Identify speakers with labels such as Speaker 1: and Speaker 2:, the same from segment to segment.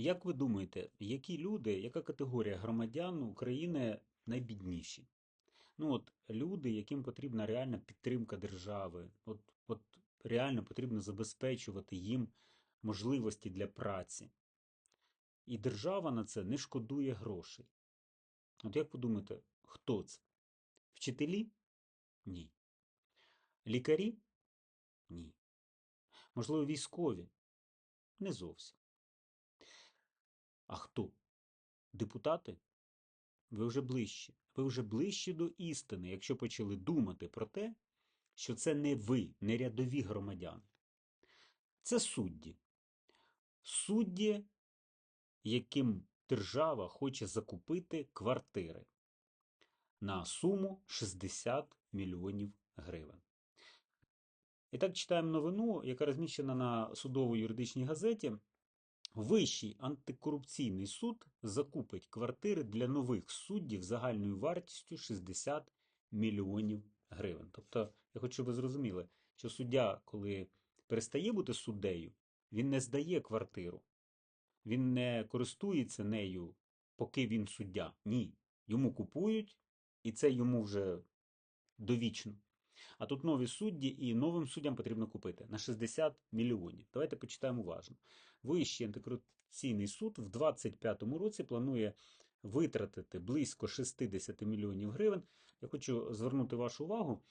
Speaker 1: Як ви думаєте, які люди, яка категорія громадян України найбідніші? Ну от люди, яким потрібна реальна підтримка держави, от, от реально потрібно забезпечувати їм можливості для праці. І держава на це не шкодує грошей. От як ви думаєте, хто це? Вчителі? Ні. Лікарі? Ні. Можливо, військові? Не зовсім. А хто? Депутати? Ви вже ближче. Ви вже ближче до істини, якщо почали думати про те, що це не ви, не рядові громадяни. Це судді. Судді, яким держава хоче закупити квартири на суму 60 мільйонів гривень. І так читаємо новину, яка розміщена на судово-юридичній газеті. Вищий антикорупційний суд закупить квартири для нових суддів загальною вартістю 60 мільйонів гривень. Тобто, я хочу, щоб ви зрозуміли, що суддя, коли перестає бути суддею, він не здає квартиру, він не користується нею, поки він суддя. Ні. Йому купують, і це йому вже довічно. А тут нові судді, і новим суддям потрібно купити на 60 мільйонів. Давайте почитаємо уважно. Вищий антикорупційний суд в 2025 році планує витратити близько 60 мільйонів гривень. Я хочу звернути вашу увагу,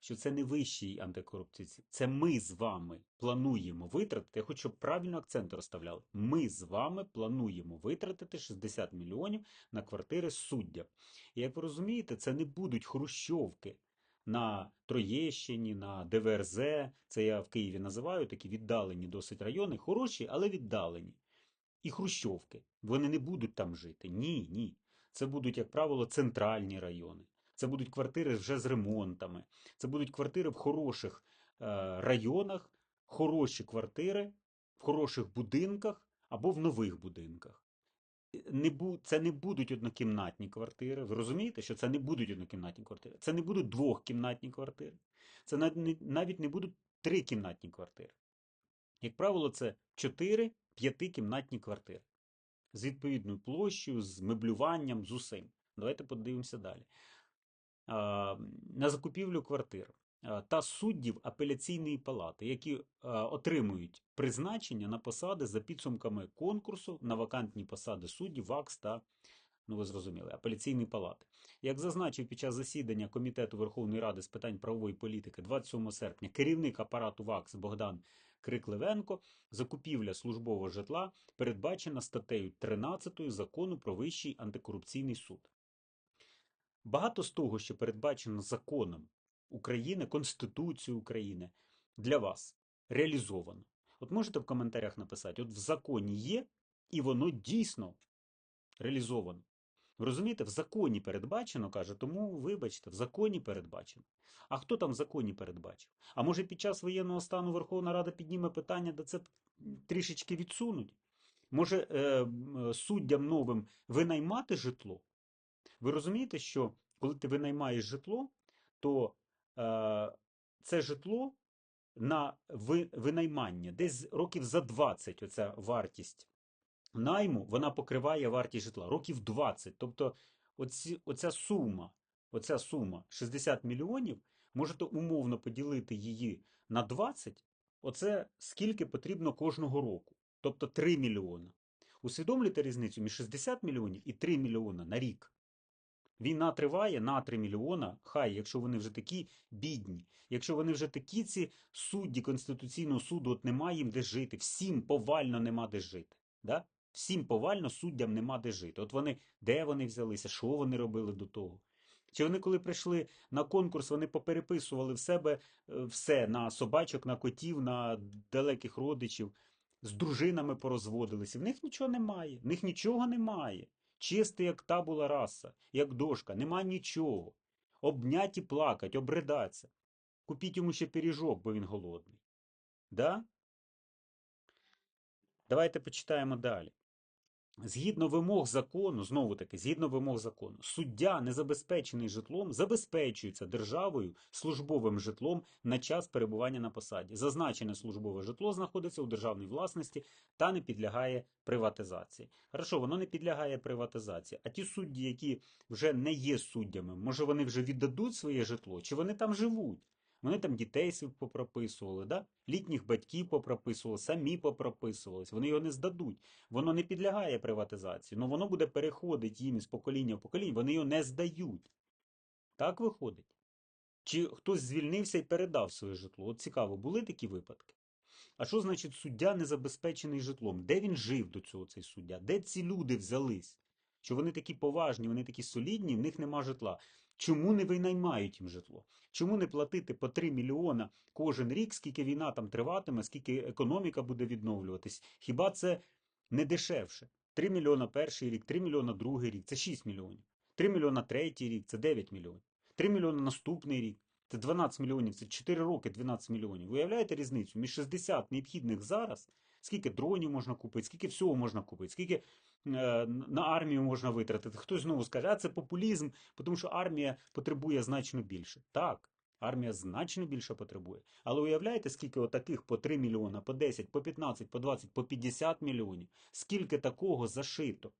Speaker 1: що це не вищий антикорупційний, це ми з вами плануємо витратити. Я хочу, щоб правильно акцент розставляли. Ми з вами плануємо витратити 60 мільйонів на квартири суддя. І як ви розумієте, це не будуть хрущовки на Троєщині, на ДВРЗ. Це я в Києві називаю такі віддалені досить райони, хороші, але віддалені. І Хрущовки. Вони не будуть там жити. Ні, ні. Це будуть, як правило, центральні райони. Це будуть квартири вже з ремонтами. Це будуть квартири в хороших е, районах, хороші квартири, в хороших будинках або в нових будинках не бу, це не будуть однокімнатні квартири. Ви розумієте, що це не будуть однокімнатні квартири. Це не будуть двохкімнатні квартири. Це навіть не будуть трикімнатні квартири. Як правило, це 4-5-кімнатні квартири. З відповідною площею, з меблюванням, з усім. Давайте подивимося далі. На закупівлю квартир та суддів апеляційної палати, які отримують призначення на посади за підсумками конкурсу на вакантні посади суддів ВАКС та, ну ви зрозуміли, апеляційної палати. Як зазначив під час засідання Комітету Верховної Ради з питань правової політики 27 серпня керівник апарату ВАКС Богдан Крикливенко, закупівля службового житла передбачена статтею 13 закону про Вищий антикорупційний суд. Багато з того, що передбачено законом України, Конституцію України для вас реалізовано. От можете в коментарях написати: от в законі є, і воно дійсно реалізовано. Ви розумієте, в законі передбачено, каже, тому вибачте, в законі передбачено. А хто там в законі передбачив? А може під час воєнного стану Верховна Рада підніме питання, де це трішечки відсунуть? Може е, суддям новим винаймати житло? Ви розумієте, що коли ти винаймаєш житло, то це житло на винаймання. Десь років за 20 оця вартість найму вона покриває вартість житла. Років 20. Тобто оці, оця сума, оця сума 60 мільйонів, можете умовно поділити її на 20. Оце скільки потрібно кожного року. Тобто 3 мільйона. Усвідомлюєте різницю між 60 мільйонів і 3 мільйона на рік. Війна триває на 3 мільйона. Хай, якщо вони вже такі бідні, якщо вони вже такі, ці судді Конституційного суду, от немає їм де жити, всім повально нема де жити. Да? Всім повально суддям нема де жити. От вони, де вони взялися, що вони робили до того? Чи вони, коли прийшли на конкурс, вони попереписували в себе е, все на собачок, на котів, на далеких родичів, з дружинами порозводилися. В них нічого немає, в них нічого немає. Чистий, як та була раса, як дошка, нема нічого. Обнять і плакать, обридаться. Купіть йому ще пиріжок, бо він голодний. Да? Давайте почитаємо далі. Згідно вимог закону, знову таки, згідно вимог закону, суддя, не забезпечений житлом, забезпечується державою службовим житлом на час перебування на посаді. Зазначене службове житло знаходиться у державній власності та не підлягає приватизації. Хорошо, воно не підлягає приватизації. А ті судді, які вже не є суддями, може вони вже віддадуть своє житло, чи вони там живуть? Вони там дітей попрописували, да? літніх батьків попрописували, самі попрописувались, вони його не здадуть. Воно не підлягає приватизації, але воно буде переходити їм із покоління в покоління, вони його не здають. Так виходить? Чи хтось звільнився і передав своє житло? От цікаво, були такі випадки? А що значить суддя не забезпечений житлом? Де він жив до цього цей суддя? Де ці люди взялись? Що вони такі поважні, вони такі солідні, в них нема житла. Чому не винаймають їм житло? Чому не платити по 3 мільйона кожен рік, скільки війна там триватиме, скільки економіка буде відновлюватись? Хіба це не дешевше? 3 мільйона перший рік, 3 мільйона другий рік це 6 мільйонів. 3 мільйона третій рік це 9 мільйонів. 3 мільйони наступний рік це 12 мільйонів, це 4 роки 12 мільйонів. Уявляєте різницю? Між 60 необхідних зараз, скільки дронів можна купити, скільки всього можна купити, скільки е, на армію можна витратити. Хтось знову скаже, а це популізм, тому що армія потребує значно більше. Так, армія значно більше потребує. Але уявляєте, скільки отаких по 3 мільйона, по 10, по 15, по 20, по 50 мільйонів, скільки такого зашито.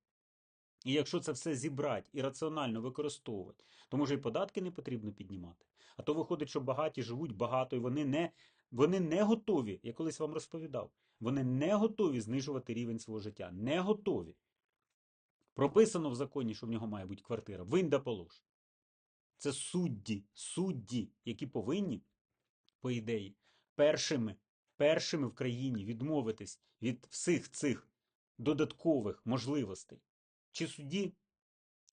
Speaker 1: І якщо це все зібрати і раціонально використовувати, то може і податки не потрібно піднімати. А то виходить, що багаті живуть багато, і вони не, вони не готові, я колись вам розповідав, вони не готові знижувати рівень свого життя. Не готові. Прописано в законі, що в нього має бути квартира. Винь да полож. Це судді, судді, які повинні, по ідеї, першими, першими в країні відмовитись від всіх цих додаткових можливостей. Чи судді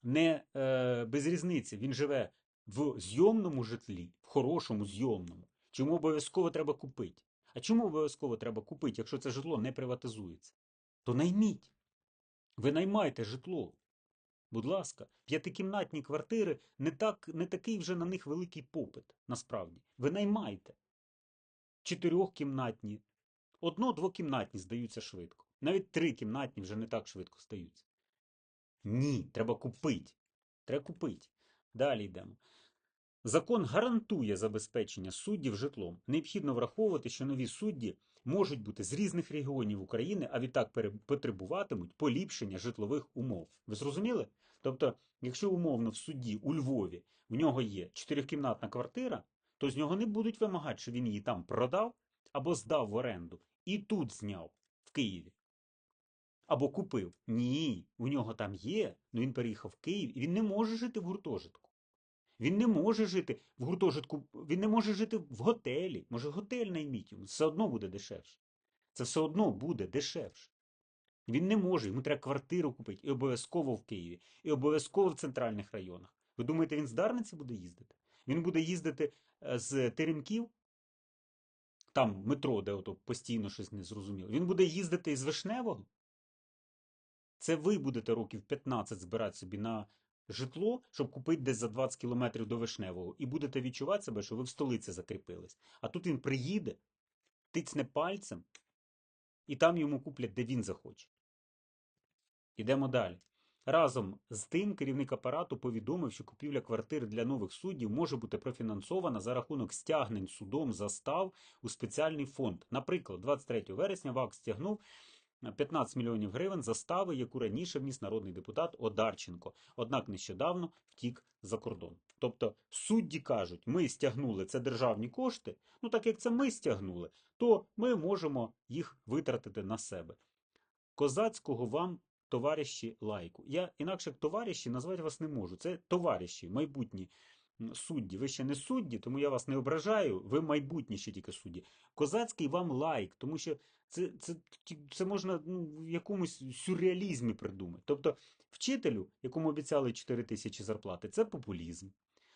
Speaker 1: не е, без різниці, він живе в зйомному житлі, в хорошому зйомному. Чому обов'язково треба купити? А чому обов'язково треба купити, якщо це житло не приватизується? То найміть. Ви наймайте житло. Будь ласка, п'ятикімнатні квартири не так, не такий вже на них великий попит, насправді. Ви наймайте. Чотирьохкімнатні, одно-двокімнатні здаються швидко. Навіть трикімнатні вже не так швидко здаються. Ні, треба купити. Треба купити. Далі йдемо. Закон гарантує забезпечення суддів житлом. Необхідно враховувати, що нові судді можуть бути з різних регіонів України, а відтак потребуватимуть поліпшення житлових умов. Ви зрозуміли? Тобто, якщо умовно в судді у Львові в нього є чотирикімнатна квартира, то з нього не будуть вимагати, що він її там продав або здав в оренду і тут зняв в Києві. Або купив. Ні, у нього там є, але він переїхав в Київ і він не може жити в гуртожитку. Він не може жити в гуртожитку, він не може жити в готелі. Може, готель найміть йому. Все одно буде дешевше. Це все одно буде дешевше. Він не може, йому треба квартиру купити і обов'язково в Києві, і обов'язково в центральних районах. Ви думаєте, він з Дарниці буде їздити? Він буде їздити е, з Теремків, там метро, де ото постійно щось не зрозуміло. Він буде їздити із Вишневого. Це ви будете років 15 збирати собі на житло, щоб купити десь за 20 кілометрів до Вишневого, і будете відчувати себе, що ви в столиці закріпились. А тут він приїде, тицне пальцем, і там йому куплять, де він захоче. Ідемо далі. Разом з тим керівник апарату повідомив, що купівля квартир для нових суддів може бути профінансована за рахунок стягнень судом застав у спеціальний фонд. Наприклад, 23 вересня ВАК стягнув 15 мільйонів гривень застави, яку раніше вніс народний депутат Одарченко, однак нещодавно втік за кордон. Тобто судді кажуть, ми стягнули це державні кошти. Ну так як це ми стягнули, то ми можемо їх витратити на себе. Козацького вам. Товариші лайку. Я інакше як товариші назвати вас не можу. Це товариші, майбутні судді. Ви ще не судді, тому я вас не ображаю. Ви майбутні ще тільки судді. Козацький вам лайк, тому що це це, це можна ну, в якомусь сюрреалізмі придумати. Тобто, вчителю, якому обіцяли 4 тисячі зарплати, це популізм.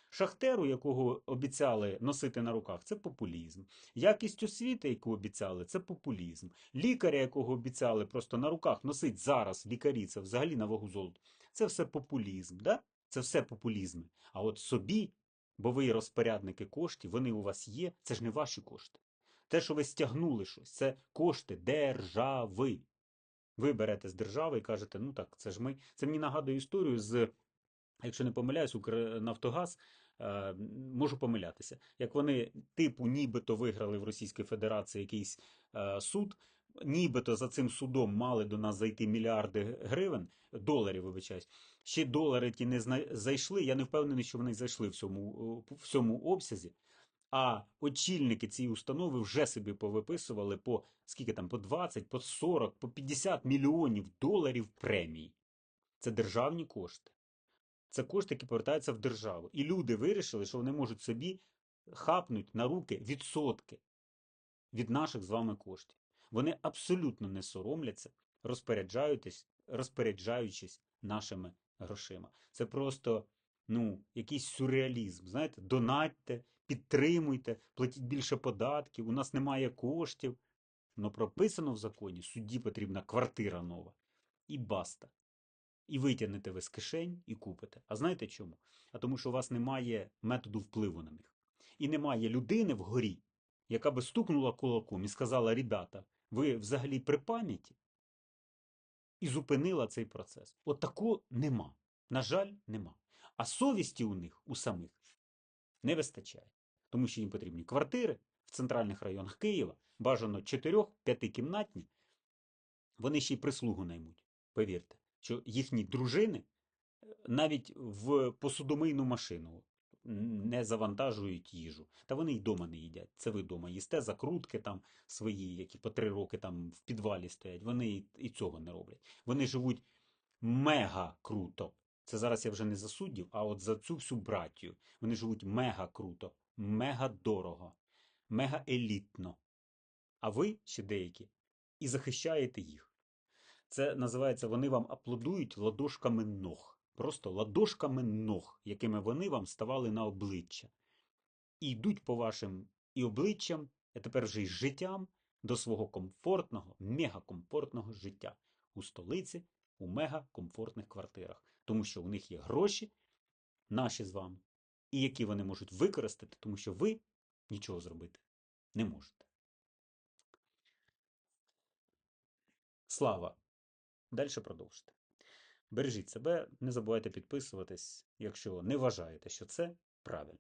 Speaker 1: Шахтеру, якого обіцяли носити на руках, це популізм. Якість освіти, яку обіцяли, це популізм. Лікаря, якого обіцяли просто на руках носить зараз лікарі, це взагалі на вагу золоту. Це все популізм. Да? Це все популізми. А от собі, бо ви розпорядники коштів, вони у вас є, це ж не ваші кошти. Те, що ви стягнули щось, це кошти держави. Ви берете з держави і кажете, ну так, це ж ми. Це мені нагадує історію з, якщо не помиляюсь, Укрнафтогаз, е, можу помилятися. Як вони, типу, нібито виграли в Російській Федерації якийсь е, суд, нібито за цим судом мали до нас зайти мільярди гривень, доларів, вибачаюсь. Ще долари ті не зайшли. Я не впевнений, що вони зайшли в цьому, в цьому обсязі. А очільники цієї установи вже собі повиписували по скільки там, по 20, по 40, по 50 мільйонів доларів премій. Це державні кошти. Це кошти, які повертаються в державу. І люди вирішили, що вони можуть собі хапнуть на руки відсотки від наших з вами коштів. Вони абсолютно не соромляться, розпоряджаючись нашими грошима. Це просто ну, якийсь сюрреалізм. Знаєте, донатьте, підтримуйте, платіть більше податків, у нас немає коштів. Но прописано в законі, судді потрібна квартира нова. І баста. І витягнете ви з кишень і купите. А знаєте чому? А тому, що у вас немає методу впливу на них. І немає людини вгорі, яка би стукнула кулаком і сказала: ребята, ви взагалі при пам'яті? І зупинила цей процес. От такого нема. На жаль, нема. А совісті у них у самих не вистачає. Тому що їм потрібні квартири в центральних районах Києва, бажано 4-5 кімнатні. Вони ще й прислугу наймуть. Повірте, що їхні дружини е, навіть в посудомийну машину не завантажують їжу. Та вони й дома не їдять. Це ви дома їсте закрутки там свої, які по три роки там в підвалі стоять. Вони і цього не роблять. Вони живуть мега круто. Це зараз я вже не за суддів, а от за цю всю братію. Вони живуть мега круто, мега дорого, мега елітно. А ви ще деякі і захищаєте їх. Це називається, вони вам аплодують ладошками ног. Просто ладошками ног, якими вони вам ставали на обличчя. І йдуть по вашим і обличчям, а тепер вже й життям до свого комфортного, мегакомфортного життя у столиці, у мегакомфортних квартирах. Тому що у них є гроші, наші з вами, і які вони можуть використати, тому що ви нічого зробити не можете. Слава! Далі продовжите. Бережіть себе, не забувайте підписуватись, якщо не вважаєте, що це правильно.